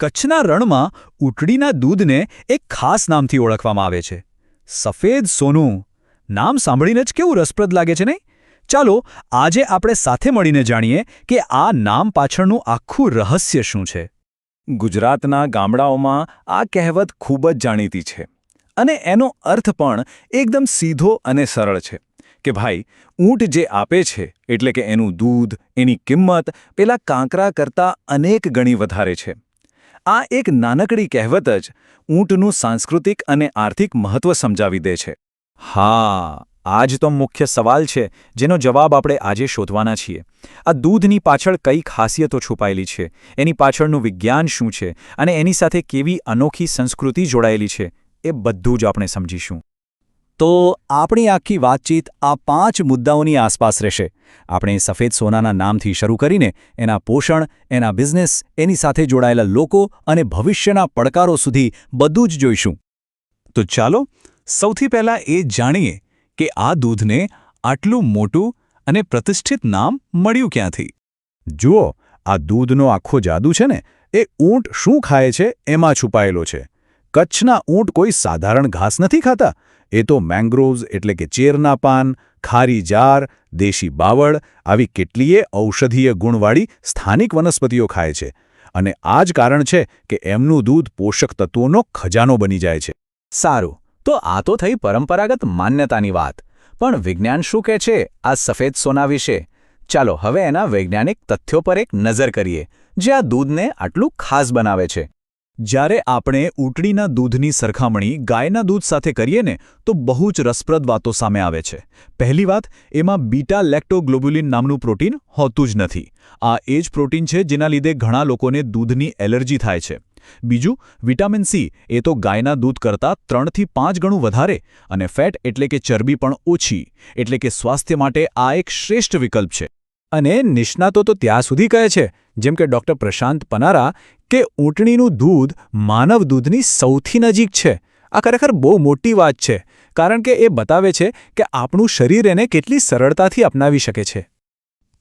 કચ્છના રણમાં ઊંટડીના દૂધને એક ખાસ નામથી ઓળખવામાં આવે છે. સફેદ સોનું. નામ સાંભળીને જ કેવું રસપ્રદ લાગે છે નહીં? ચાલો, આજે આપણે સાથે મળીને જાણીએ કે આ નામ પાછળનું આખું રહસ્ય શું છે. ગુજરાતના ગામડાઓમાં આ કહેવત ખૂબ જ જાણીતી છે અને એનો અર્થ પણ એકદમ સીધો અને સરળ છે કે ભાઈ, ઊંટ જે આપે છે, એટલે કે એનું દૂધ, એની કિંમત, પેલા કાંકરા કરતાં અનેક ગણી વધારે છે. આ એક નાનકડી કહેવત જ ઊંટનું સાંસ્કૃતિક અને આર્થિક મહત્વ સમજાવી દે છે. હા આ જ તો મુખ્ય સવાલ છે, જેનો જવાબ આપણે આજે શોધવાના છીએ. આ દૂધની પાછળ કઈ ખાસિયતો છુપાયેલી છે? એની પાછળનું વિજ્ઞાન શું છે? અને એની સાથે કેવી અનોખી સંસ્કૃતિ જોડાયેલી છે? એ બધું જ આપણે સમજીશું. તો આપણી આખી વાતચીત આ પાંચ મુદ્દાઓની આસપાસ રહેશે. આપણે સફેદ સોનાના નામથી શરૂ કરીને એના પોષણ, એના બિઝનેસ, એની સાથે જોડાયેલા લોકો અને ભવિષ્યના પડકારો સુધી બધું જ જોઈશું. તો ચાલો સૌથી પહેલાં એ જાણીએ કે આ દૂધને આટલું મોટું અને પ્રતિષ્ઠિત નામ મળ્યું ક્યાંથી? જુઓ, આ દૂધનો આખો જાદુ છે ને, એ ઊંટ શું ખાય છે, એમાં છુપાયેલો છે. કચ્છના ઊંટ કોઈ સાધારણ ઘાસ નથી ખાતા. એ તો મેંગ્રોવ્સ એટલે કે ચેરના પાન, ખારી જાર, દેશી બાવળ આવી કેટલીય ઔષધીય ગુણવાળી સ્થાનિક વનસ્પતિઓ ખાય છે. અને આ જ કારણ છે કે એમનું દૂધ પોષક તત્વોનો ખજાનો બની જાય છે. સારું, તો આ તો થઈ પરંપરાગત માન્યતાની વાત. પણ વિજ્ઞાન શું કહે છે આ સફેદ સોના વિશે? ચાલો હવે એના વૈજ્ઞાનિક તથ્યો પર એક નજર કરીએ, જે આ દૂધને આટલું ખાસ બનાવે છે. જ્યારે આપણે ઊંટડીના દૂધની સરખામણી ગાયના દૂધ સાથે કરીએ ને, તો બહુ જ રસપ્રદ વાતો સામે આવે છે. પહેલી વાત, એમાં બીટા લેક્ટોગ્લોબ્યુલિન નામનું પ્રોટીન હોતું જ નથી. આ એ જ પ્રોટીન છે જેના લીધે ઘણા લોકોને દૂધની એલર્જી થાય છે. બીજું, વિટામિન સી એ તો ગાયના દૂધ કરતાં ત્રણથી પાંચ ગણું વધારે અને ફેટ એટલે કે ચરબી પણ ઓછી. એટલે કે સ્વાસ્થ્ય માટે આ એક શ્રેષ્ઠ વિકલ્પ છે. અને નિષ્ણાતો તો ત્યાં સુધી કહે છે, જેમ કે ડૉક્ટર પ્રશાંત પનારા, કે ઊંટણીનું દૂધ માનવ દૂધની સૌથી નજીક છે. આ ખરેખર બહુ મોટી વાત છે, કારણ કે એ બતાવે છે કે આપણું શરીર એને કેટલી સરળતાથી અપનાવી શકે છે.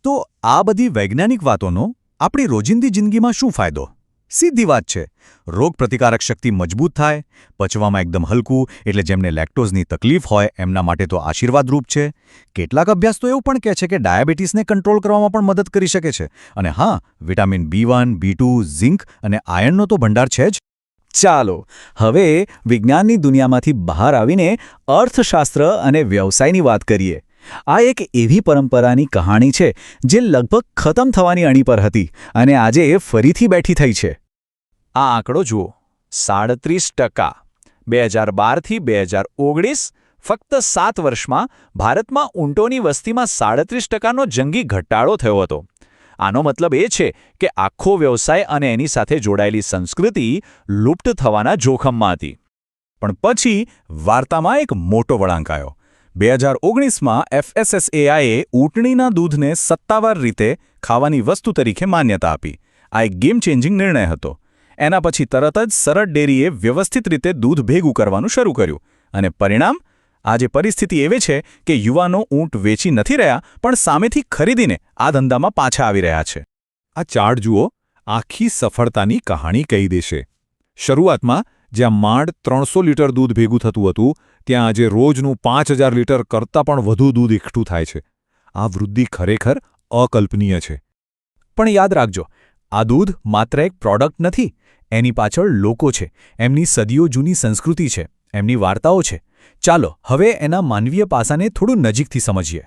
તો આ બધી વૈજ્ઞાનિક વાતોનો આપણી રોજિંદી જિંદગીમાં શું ફાયદો? સીધી વાત છે. રોગપ્રતિકારક શક્તિ મજબૂત થાય, પચવામાં એકદમ હલકું એટલે જેમને લેક્ટોઝની તકલીફ હોય એમના માટે તો આશીર્વાદરૂપ છે. કેટલાક અભ્યાસ તો એવું પણ કહે છે કે ડાયાબિટીસને કંટ્રોલ કરવામાં પણ મદદ કરી શકે છે. અને હા, vitamin B one, B two, zinc અને આયર્નનો તો ભંડાર છે જ. ચાલો, હવે વિજ્ઞાનની દુનિયામાંથી બહાર આવીને અર્થશાસ્ત્ર અને વ્યવસાયની વાત કરીએ. આ એક એવી પરંપરાની કહાણી છે જે લગભગ ખતમ થવાની અણી પર હતી અને આજે એ ફરીથી બેઠી થઈ છે. આ આંકડો જુઓ. સાડત્રીસ ટકા. બે હજાર બારથી બે હજાર ઓગણીસ ફક્ત સાત વર્ષમાં ભારતમાં ઊંટોની વસ્તીમાં સાડત્રીસ ટકાનો જંગી ઘટાડો થયો હતો. આનો મતલબ એ છે કે આખો વ્યવસાય અને એની સાથે જોડાયેલી સંસ્કૃતિ લુપ્ત થવાના જોખમમાં હતી. પણ પછી વાર્તામાં એક મોટો વળાંક આવ્યો. બે હજાર ઓગણીસમાં એફએસએસએઆઈએ ઊંટણીના દૂધને સત્તાવાર રીતે ખાવાની વસ્તુ તરીકે માન્યતા આપી. આ એક ગેમ ચેન્જિંગ નિર્ણય હતો. એના પછી તરત જ સરળ ડેરીએ વ્યવસ્થિત રીતે દૂધ ભેગું કરવાનું શરૂ કર્યું. અને પરિણામ? આજે પરિસ્થિતિ એવી છે કે યુવાનો ઊંટ વેચી નથી રહ્યા, પણ સામેથી ખરીદીને આ ધંધામાં પાછા આવી રહ્યા છે. આ ચાર્ટ જુઓ. આખી સફળતાની કહાણી કહી દેશે. શરૂઆતમાં જ્યાં માંડ ત્રણસો લીટર દૂધ ભેગું થતું હતું, ત્યાં આજે રોજનું પાંચ હજાર લીટર કરતાં પણ વધુ દૂધ એકઠું થાય છે. આ વૃદ્ધિ ખરેખર અકલ્પનીય છે. પણ યાદ રાખજો, આ દૂધ માત્ર એક પ્રોડક્ટ નથી, એની પાછળ લોકો છે, એમની સદીઓ જૂની સંસ્કૃતિ છે, એમની વાર્તાઓ છે. ચાલો, હવે એના માનવીય પાસાને થોડું નજીકથી સમજીએ.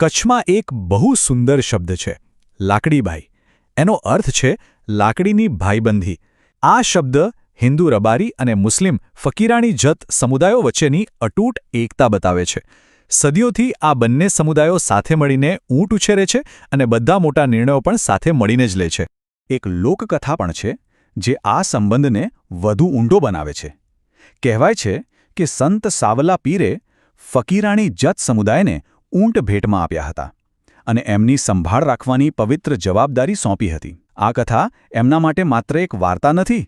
કચ્છમાં એક બહુ સુંદર શબ્દ છે લાકડીભાઈ એનો અર્થ છે લાકડીની ભાઈબંધી. આ શબ્દ હિન્દુ રબારી અને મુસ્લિમ ફકીરાણી જત સમુદાયો વચ્ચેની અટૂટ એકતા બતાવે છે. સદીઓથી આ બંને સમુદાયો સાથે મળીને ઊંટ ઉછેરે છે અને બધા મોટા નિર્ણયો પણ સાથે મળીને જ લે છે. એક લોકકથા પણ છે જે આ સંબંધને વધુ ઊંડો બનાવે છે. કહેવાય છે કે સંત સાવલા પીરે ફકીરાણી જત સમુદાયને ઊંટ ભેટમાં આપ્યા હતા અને એમની સંભાળ રાખવાની પવિત્ર જવાબદારી સોંપી હતી. આ કથા એમના માટે માત્ર એક વાર્તા નથી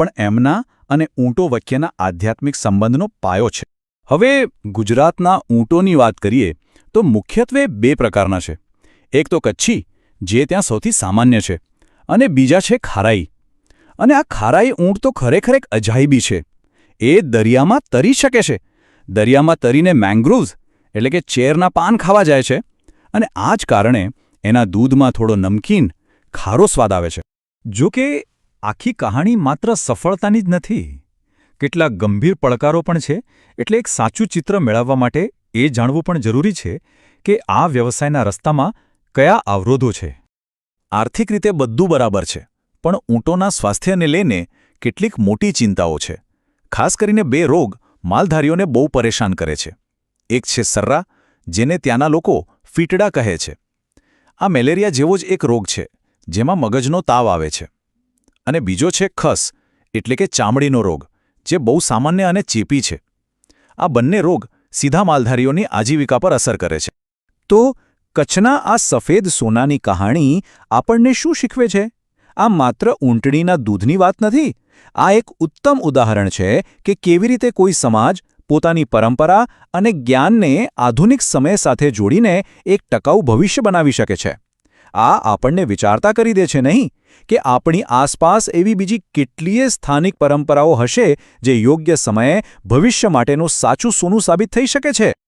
પણ એમના અને ઊંટો વચ્ચેના આધ્યાત્મિક સંબંધનો પાયો છે. હવે ગુજરાતના ઊંટોની વાત કરીએ, તો મુખ્યત્વે બે પ્રકારના છે. એક તો કચ્છી, જે ત્યાં સૌથી સામાન્ય છે, અને બીજા છે ખારાઈ. અને આ ખારાઈ ઊંટ તો ખરેખર એક અજાયબી છે. એ દરિયામાં તરી શકે છે. દરિયામાં તરીને મેંગ્રુવ્સ એટલે કે ચેરના પાન ખાવા જાય છે, અને આ જ કારણે એના દૂધમાં થોડો નમકીન, ખારો સ્વાદ આવે છે. જો કે આખી કહાણી માત્ર સફળતાની જ નથી. કેટલાક ગંભીર પડકારો પણ છે, એટલે એક સાચું ચિત્ર મેળવવા માટે એ જાણવું પણ જરૂરી છે કે આ વ્યવસાયના રસ્તામાં કયા અવરોધો છે. આર્થિક રીતે બધું બરાબર છે, પણ ઊંટોના સ્વાસ્થ્યને લઈને કેટલીક મોટી ચિંતાઓ છે. ખાસ કરીને બે રોગ માલધારીઓને બહુ પરેશાન કરે છે. એક છે સર્રા, જેને ત્યાંના લોકો ફીટડા કહે છે. આ મેલેરિયા જેવો જ એક રોગ છે, જેમાં મગજનો તાવ આવે છે. અને બીજો છે ખસ, એટલે કે ચામડીનો રોગ, જે બહુ સામાન્ય અને ચેપી છે. આ બંને રોગ સીધા માલધારીઓની આજીવિકા પર અસર કરે છે. તો કચ્છના આ સફેદ સોનાની કહાણી આપણને શું શીખવે છે? આ માત્ર ઊંટણીના દૂધની વાત નથી, આ એક ઉત્તમ ઉદાહરણ છે કે કેવી રીતે કોઈ સમાજ પોતાની પરંપરા અને જ્ઞાનને આધુનિક સમય સાથે જોડીને એક ટકાઉ ભવિષ્ય બનાવી શકે છે. આ આપણને વિચારતા કરી દે છે નહીં કે આપણી આસપાસ એવી બીજી કેટલીય સ્થાનિક પરંપરાઓ હશે જે યોગ્ય સમયે ભવિષ્ય માટેનું સાચું સોનું સાબિત થઈ શકે છે?